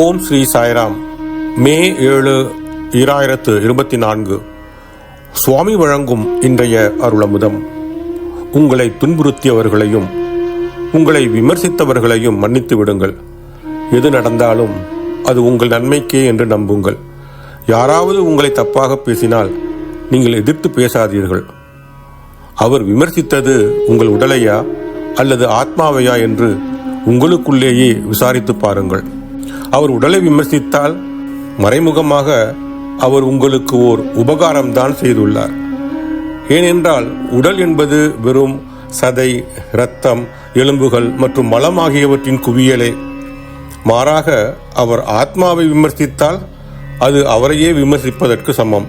ஓம் ஸ்ரீ சாய்ராம். மே ஏழு ஈராயிரத்து இருபத்தி நான்கு சுவாமி வழங்கும் இன்றைய அருளமுதம். உங்களை துன்புறுத்தியவர்களையும் உங்களை விமர்சித்தவர்களையும் மன்னித்து விடுங்கள். எது நடந்தாலும் அது உங்கள் நன்மைக்கே என்று நம்புங்கள். யாராவது உங்களை தப்பாக பேசினால் நீங்கள் எதிர்த்து பேசாதீர்கள். அவர் விமர்சித்தது உங்கள் உடலையா அல்லது ஆத்மாவையா என்று உங்களுக்குள்ளேயே விசாரித்து பாருங்கள். அவர் உடலை விமர்சித்தால் மறைமுகமாக அவர் உங்களுக்கு ஓர் உபகாரம்தான் செய்துள்ளார். ஏனென்றால் உடல் என்பது வெறும் சதை இரத்தம் எலும்புகள் மற்றும் மலம் ஆகியவற்றின் குவியலே. மாறாக அவர் ஆத்மாவை விமர்சித்தால் அது அவரையே விமர்சிப்பதற்கு சமம்.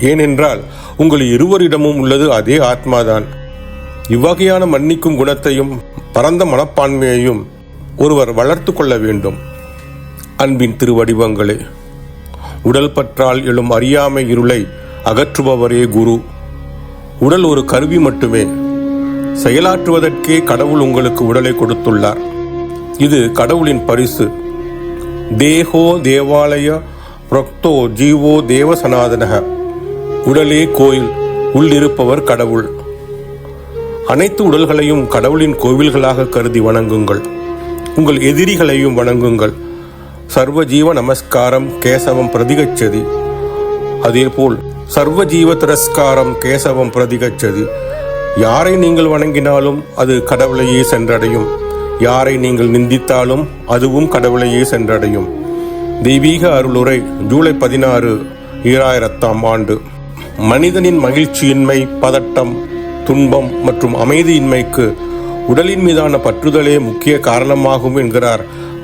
ஏனென்றால் உங்கள் இருவரிடமும் உள்ளது அதே ஆத்மாதான். இவ்வகையான மன்னிக்கும் குணத்தையும் பரந்த மனப்பான்மையையும் ஒருவர் வளர்த்து கொள்ள வேண்டும். அன்பின் திருவடிவங்களே உடல் பற்றால் எழும் அறியாமை இருளை அகற்றுபவரே குரு. உடல் ஒரு கருவி மட்டுமே செயலாற்றுவதற்கே கடவுள் உங்களுக்கு உடலை கொடுத்துள்ளார். இது கடவுளின் பரிசு. தேகோ தேவாலய புரக்தோ ஜீவோ தேவ சனாதனக உடலே கோயில் உள்ளிருப்பவர் கடவுள். அனைத்து உடல்களையும் கடவுளின் கோவில்களாக கருதி வணங்குங்கள். உங்கள் எதிரிகளையும் வணங்குங்கள். சர்வ ஜீவ நமஸ்காரம் கேசவம் பிரதிகச்சதி. அதேபோல் சர்வ ஜீவ திரஸ்காரம் கேசவம் பிரதிகச்சது. யாரை நீங்கள் வணங்கினாலும் அது கடவுளையே சென்றடையும். யாரை நீங்கள் நிந்தித்தாலும் அதுவும் கடவுளையே சென்றடையும். தெய்வீக அருளுரை ஜூலை பதினாறு ஈராயிரத்தாம் ஆண்டு. மனிதனின் மகிழ்ச்சியின்மை பதட்டம் துன்பம் மற்றும் அமைதியின்மைக்கு உடலின் மீதான பற்றுதலே முக்கிய காரணமாகும் என்கிறார்